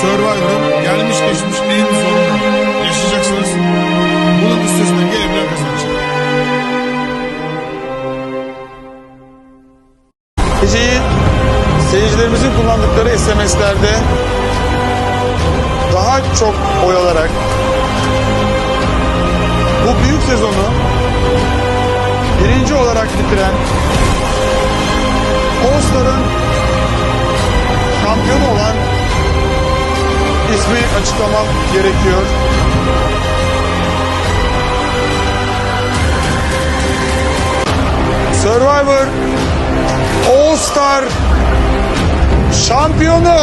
Survivor'ın gelmiş geçmiş en sonuna yaşayacaksınız. Bunun üstesinden gelebilen kazanacak. Geceyi seyircilerimizin kullandıkları SMS'lerde daha çok oy alarak bu büyük sezonu birinci olarak bitiren ismi açıklamam gerekiyor. Survivor All Star şampiyonu